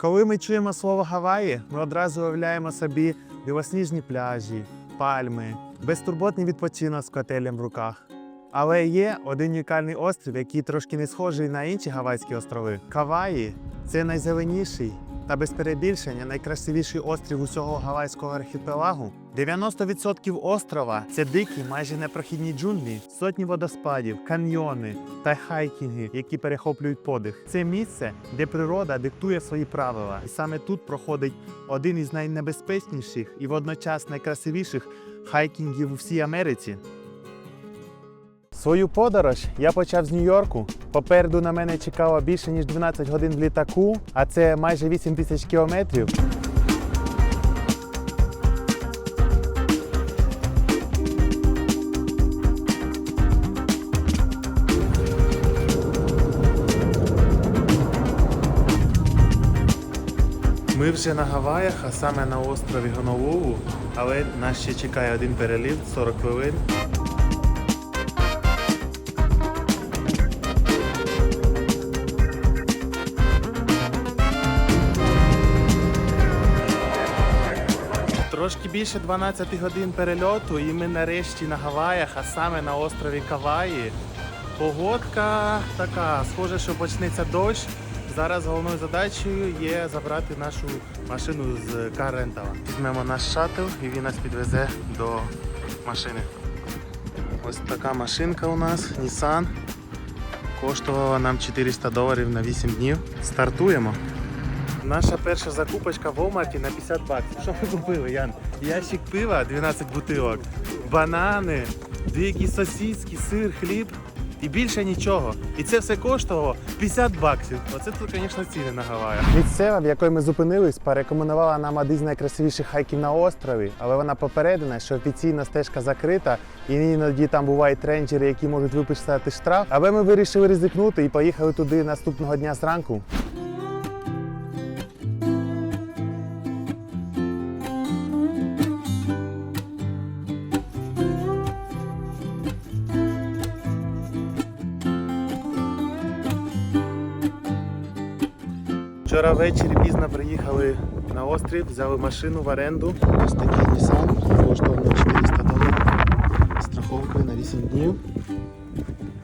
Коли ми чуємо слово Гаваї, ми одразу уявляємо собі білосніжні пляжі, пальми, безтурботний відпочинок з котелем в руках. Але є один унікальний острів, який трошки не схожий на інші Гавайські острови. Каваї це найзеленіший та без перебільшення найкрасивіший острів усього Гавайського архіпелагу. 90% острова це дикі, майже непрохідні джунглі, сотні водоспадів, каньйони та хайкінги, які перехоплюють подих. Це місце, де природа диктує свої правила, і саме тут проходить один із найнебезпечніших і водночас найкрасивіших хайкінгів у всій Америці. Свою подорож я почав з Нью-Йорку. Попереду на мене чекало більше ніж 12 годин в літаку, а це майже 8 тисяч кілометрів. Ми вже на Гаваях, а саме на острові Гонолулу, але нас ще чекає один переліт 40 хвилин. Трошки більше 12 годин перельоту, і ми нарешті на Гаваях, а саме на острові Каваї. Погодка така, схоже, що почнеться дощ. Зараз головною задачею є забрати нашу машину з Карентала. Візьмемо наш шаттл і він нас підвезе до машини. Ось така машинка у нас, Nissan. Коштувала нам 400 доларів на 8 днів. Стартуємо. Наша перша закупочка в Walmart на 50 баксів. Що ми купили, Ян? Ящик пива, 12 бутилок, банани, деякі сосиски, сир, хліб і більше нічого. І це все коштувало 50 баксів. Оце тут, звісно, ціни на Гаваях. Місцева, в якої ми зупинились, порекомендувала нам один з найкрасивіших хайків на острові, але вона попередена, що офіційна стежка закрита, і іноді там бувають рейнджери, які можуть виписати штраф. Але ми вирішили ризикнути і поїхали туди наступного дня зранку. Вчора ввечері пізно приїхали на острів, взяли машину в оренду. Ось такий Nissan, коштував 400 доларів. Страховкою на 8 днів.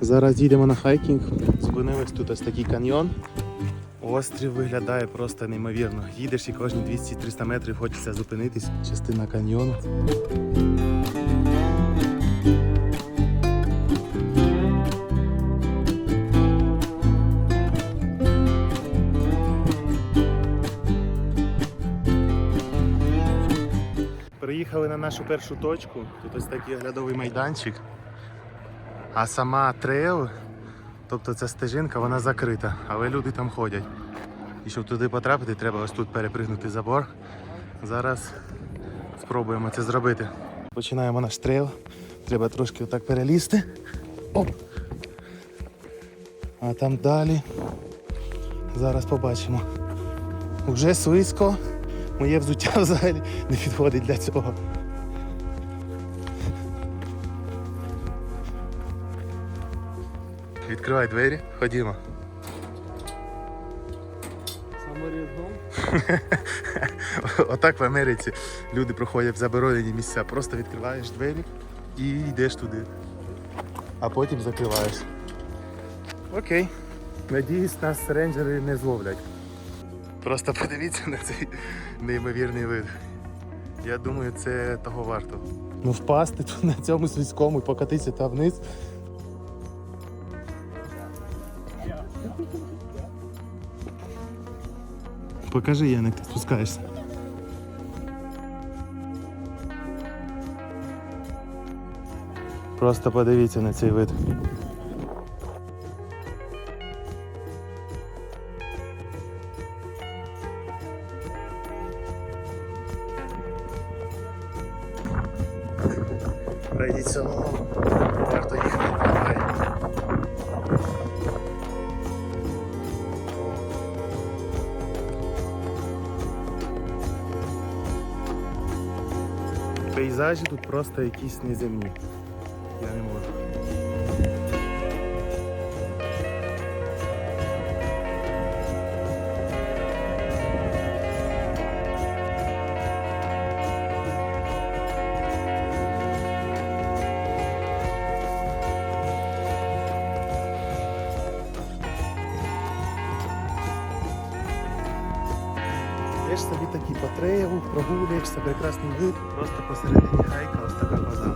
Зараз їдемо на хайкінг. Зупинились тут ось такий каньйон. Острів виглядає просто неймовірно. Їдеш і кожні 200-300 метрів хочеться зупинитись. Частина каньйону. На нашу першу точку. Тут ось такий оглядовий майданчик. А сама трейл, тобто ця стежинка, вона закрита, але люди там ходять. І щоб туди потрапити, треба ось тут перепригнути забор. Зараз спробуємо це зробити. Починаємо наш трейл. Треба трошки отак перелізти. Оп. А там далі. Зараз побачимо. Уже слизько. Моє взуття взагалі не підходить для цього. Відкривай двері, ходімо. Отак в Америці люди проходять в заборонені місця. Просто відкриваєш двері і йдеш туди. А потім закриваєш. Окей. Надіюсь, нас рейнджери не зловлять. Просто подивіться на цей неймовірний вид. Я думаю, це того варто. Ну впасти тут на цьому слизькому і покатитися там вниз. Покажи, Яник, ти спускаєшся. Просто подивіться на цей вид. Пройдіть самому, Пейзажі тут просто якісь неземні. Я не можу. Йдеш собі такі по трейлу, прогулюєшся, прекрасний вид, просто посередині хайка ось така коза.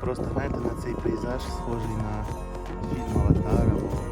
Просто гляньте на цей пейзаж, схожий на фільм Аватар або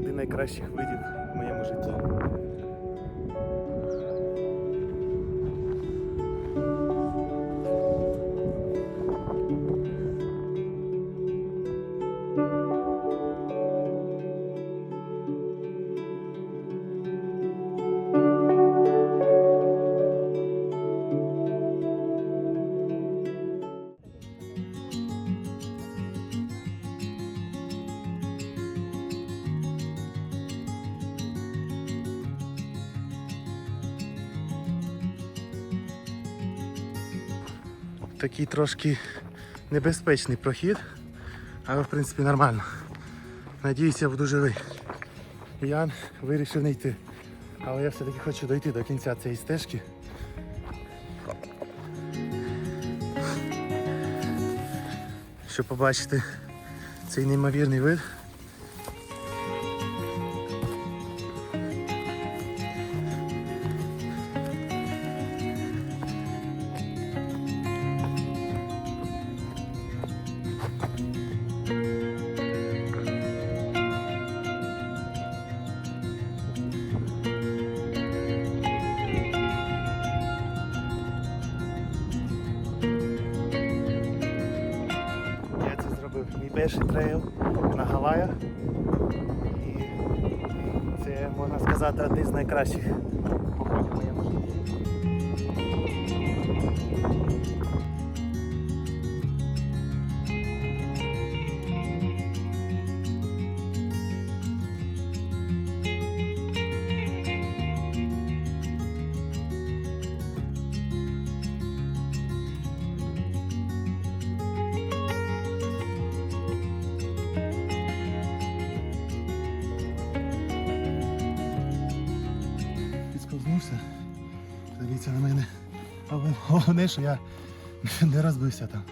один найкращих видів в моєму житті. Такий трошки небезпечний прохід, але в принципі нормально. Надіюсь, я буду живий. Ян вирішив не йти. Але я все-таки хочу дойти до кінця цієї стежки. Щоб побачити цей неймовірний вид. Перший трейл на Гаваях. І це, можна сказати, один з найкращих головне, що я не розбився там.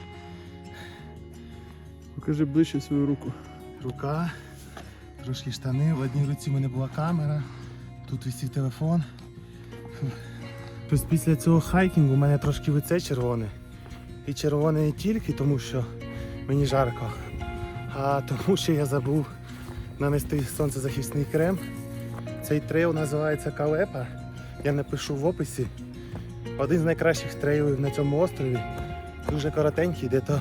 Покажи ближче свою руку. Рука, трошки штани. В одній руці в мене була камера, тут висів телефон. Тобто після цього хайкінгу у мене трошки лице червоне. І червоне не тільки тому, що мені жарко, а тому, що я забув нанести сонцезахисний крем. Цей трейл називається Калепа. Я напишу в описі. Один з найкращих трейлів на цьому острові. Дуже коротенький, де то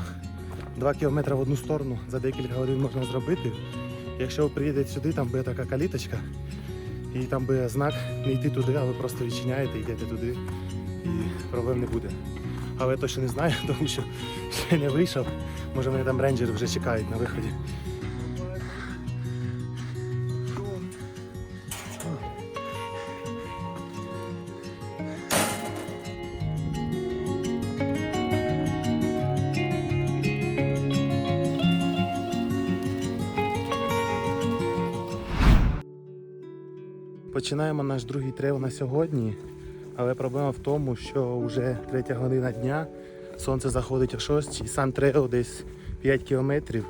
2 кілометри в одну сторону за декілька годин можна зробити. Якщо ви приїдете сюди, там буде така каліточка, і там буде знак не йти туди, а ви просто відчиняєте, йдете туди і проблем не буде. Але я точно не знаю, тому що ще не вийшов. Може мене там рейнджери вже чекають на виході. Починаємо наш другий трейл на сьогодні, але проблема в тому, що вже третя година дня, сонце заходить о 6 і сам трейл десь 5 кілометрів.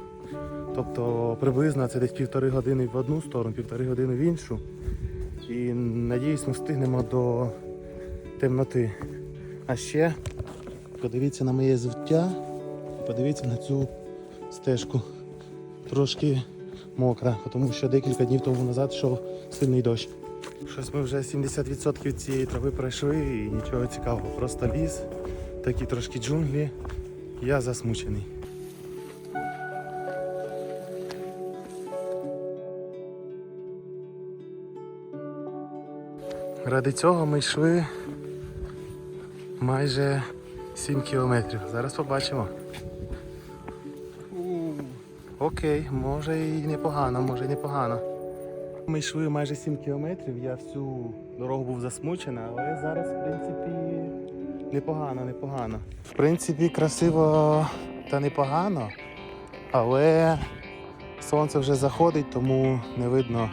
Тобто приблизно це десь півтори години в одну сторону, півтори години в іншу. І надіюсь, ми встигнемо до темноти. А ще Подивіться на моє звуття і подивіться на цю стежку. Трошки мокра, тому що декілька днів тому назад йшов сильний дощ. Щось ми вже 70% цієї трави пройшли і нічого цікавого. Просто ліс, такі трошки джунглі. Я засмучений. Ради цього ми йшли майже 7 кілометрів. Зараз побачимо. Окей, може і непогано, може і непогано. Ми йшли майже 7 кілометрів, я всю дорогу був засмучений, але зараз, в принципі, непогано, непогано. В принципі, красиво та непогано, але сонце вже заходить, тому не видно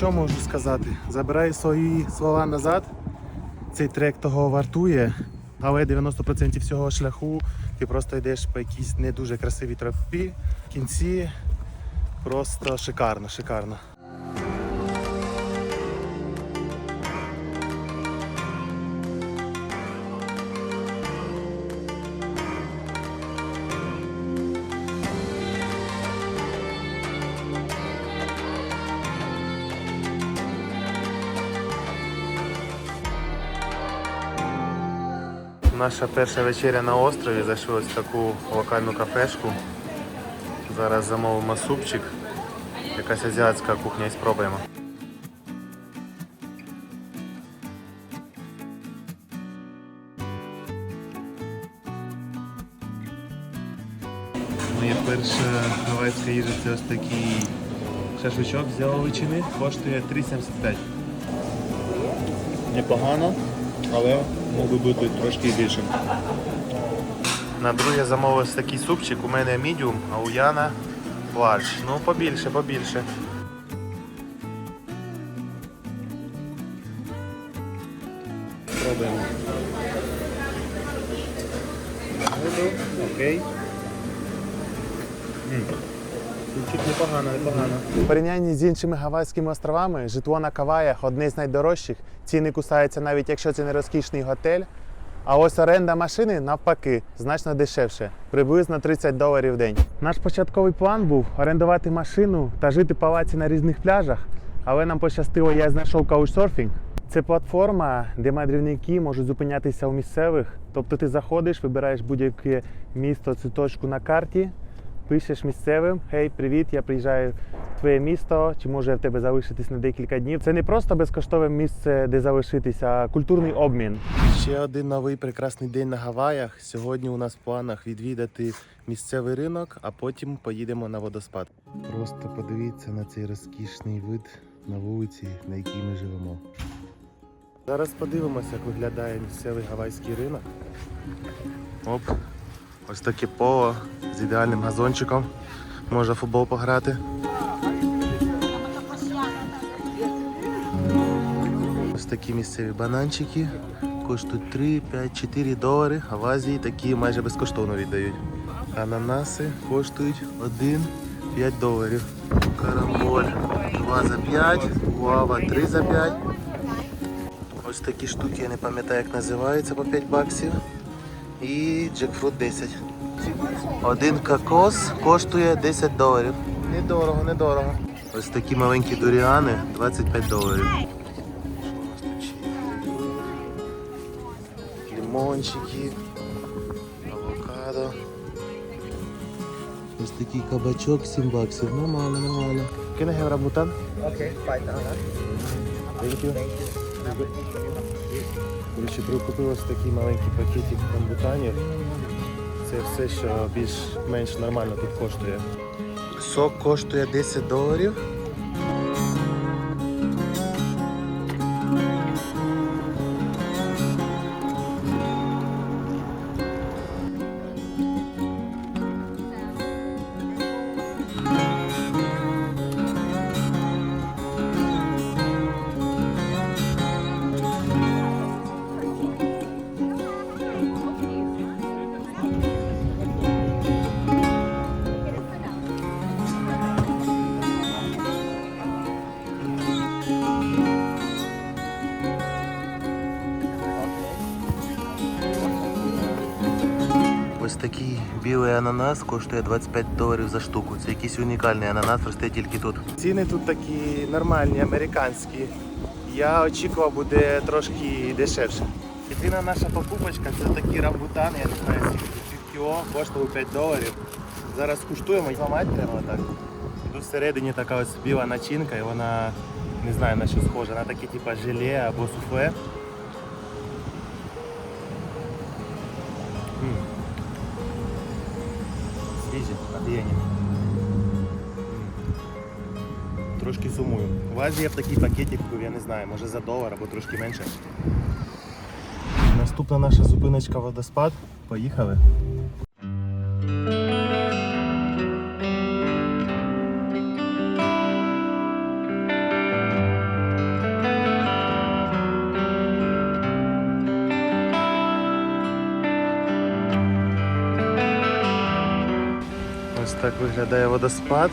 що можу сказати? Забираю свої слова назад. Цей трек того вартує, але 90% всього шляху ти просто йдеш по якійсь не дуже красивій тропі. В кінці просто шикарно, шикарно. Наша перша вечеря на острові зайшли ось в таку локальну кафешку. Зараз замовимо супчик. Якась азіатська кухня і спробуємо. Моя перша гавайська їжа це ось такий шашличок з яловичини, коштує 3,75. Непогано, але мог би бути трошки більшим. На друге замовив ось такий супчик. У мене мідіум, а у Яна ларж. Ну, побільше, побільше. Пробуємо. Окей. Супчик непогано, непогано. У порівнянні з іншими гавайськими островами, житло на Каваях одне з найдорожчих. Ціни кусаються навіть якщо це не розкішний готель. А ось оренда машини навпаки значно дешевше, приблизно 30 доларів в день. Наш початковий план був орендувати машину та жити в палаці на різних пляжах, але нам пощастило, я знайшов каучсерфінг. Це платформа, де мандрівники можуть зупинятися у місцевих. Тобто ти заходиш, вибираєш будь-яке місто, цю точку на карті, пишеш місцевим: Гей, привіт, я приїжджаю в твоє місто, чи може я в тебе залишитись на декілька днів. Це не просто безкоштовне місце, де залишитися, а культурний обмін. Ще один новий прекрасний день на Гаваях. Сьогодні у нас в планах відвідати місцевий ринок, а потім поїдемо на водоспад. Просто подивіться на цей розкішний вид на вулиці, на якій ми живемо. Зараз подивимося, як виглядає місцевий гавайський ринок. Оп, ось таке поло з ідеальним газончиком. Можна футбол пограти. Ось такі місцеві бананчики. Коштують 3, 5, 4 долари, а в Азії такі майже безкоштовно віддають. Ананаси коштують 1, 5 доларів. Карамболь 2 за 5, гуава 3 за 5. Ось такі штуки, я не пам'ятаю, як називаються по 5 баксів. І джекфрут 10. Один кокос коштує 10 доларів. Недорого, недорого. Ось такі маленькі дуріани 25 доларів. Лимончики, авокадо. Ось такий кабачок 7 баксів. Нормально, нормально. Can I have rambutan? Okay, five dollars. Thank you. Коротше, прикупив ось такий маленький пакетик рамбутанів. Це все, що більш-менш нормально тут коштує. Сок коштує 10 доларів. Такий білий ананас коштує 25 доларів за штуку. Це якийсь унікальний ананас, росте тільки тут. Ціни тут такі нормальні, американські. Я очікував, буде трошки дешевше. Єдина наша покупочка це такі рамбутани, я не знаю, скільки кіло, коштував 5 доларів. Зараз куштуємо і зламати треба так. Тут всередині така ось біла начинка і вона не знаю на що схожа, на таке типу желе або суфле. Свіжі, офігенні. Трошки сумую. В вас є такий пакетик я не знаю, може за долар або трошки менше. Наступна наша зупиночка водоспад. Поїхали. Виглядає водоспад.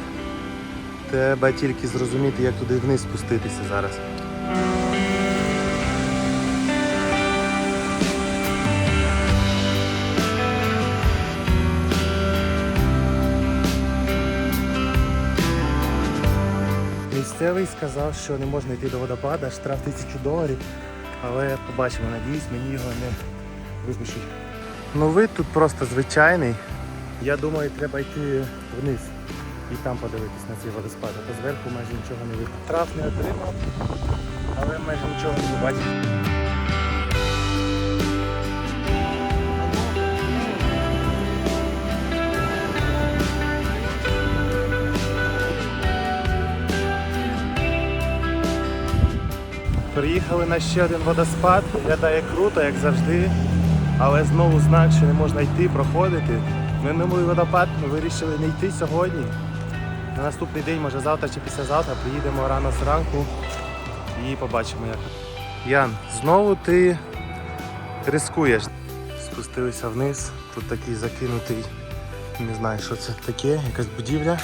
Треба тільки зрозуміти, як туди вниз спуститися зараз. Місцевий сказав, що не можна йти до водопада, штраф 1000 доларів. Але побачимо, надіюсь, мені його не випишуть. Ну вид тут просто звичайний. Я думаю, треба йти вниз і там подивитись на ці водоспади, бо зверху майже нічого не видно. Трав не отримав, але майже нічого не бачив. Приїхали на ще один водоспад, виглядає круто, як завжди, але знову знак, що не можна йти, проходити. Минулий водопад ми вирішили не йти сьогодні. На наступний день, може завтра чи післязавтра, приїдемо рано зранку і побачимо як. Ян, знову ти рискуєш. Спустилися вниз, тут такий закинутий, не знаю, що це таке, якась будівля.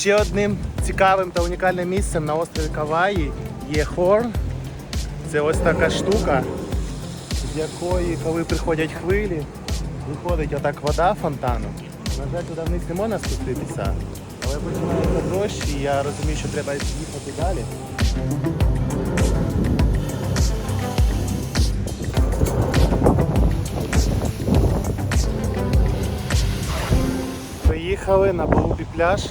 Ще одним цікавим та унікальним місцем на острові Каваї є хорн. Це ось така штука, з якої, коли приходять хвилі, виходить отак вода фонтаном. На жаль, туди вниз не можна спуститися, але починається дощ і я розумію, що треба їхати далі. Приїхали на Балупі пляж.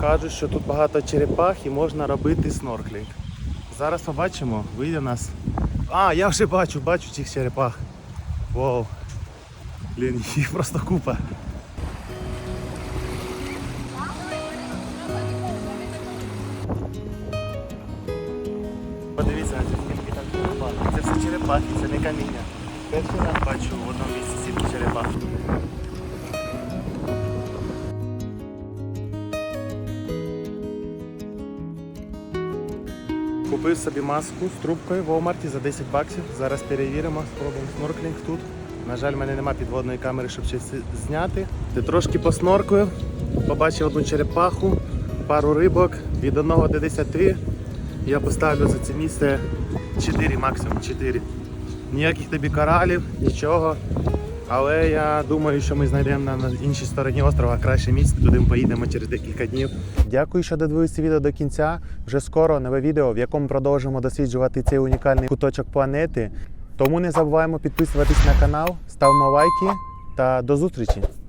Кажуть, що тут багато черепах і можна робити снорклінг. Зараз побачимо, вийде нас. А, я вже бачу, бачу цих черепах. Вау. Блін, їх просто купа. Купив собі маску з трубкою в Walmart за 10 баксів. Зараз перевіримо, спробуємо снорклінг тут. На жаль, в мене немає підводної камери, щоб щось зняти. Ти трошки посноркую, побачив одну черепаху, пару рибок від 1 до 10. Я поставлю за це місце 4, максимум 4. Ніяких тобі коралів, нічого. Але я думаю, що ми знайдемо на, іншій стороні острова краще місце, туди ми поїдемо через декілька днів. Дякую, що додивилися відео до кінця. Вже скоро нове відео, в якому продовжимо досліджувати цей унікальний куточок планети. Тому не забуваємо підписуватись на канал, ставимо лайки та до зустрічі!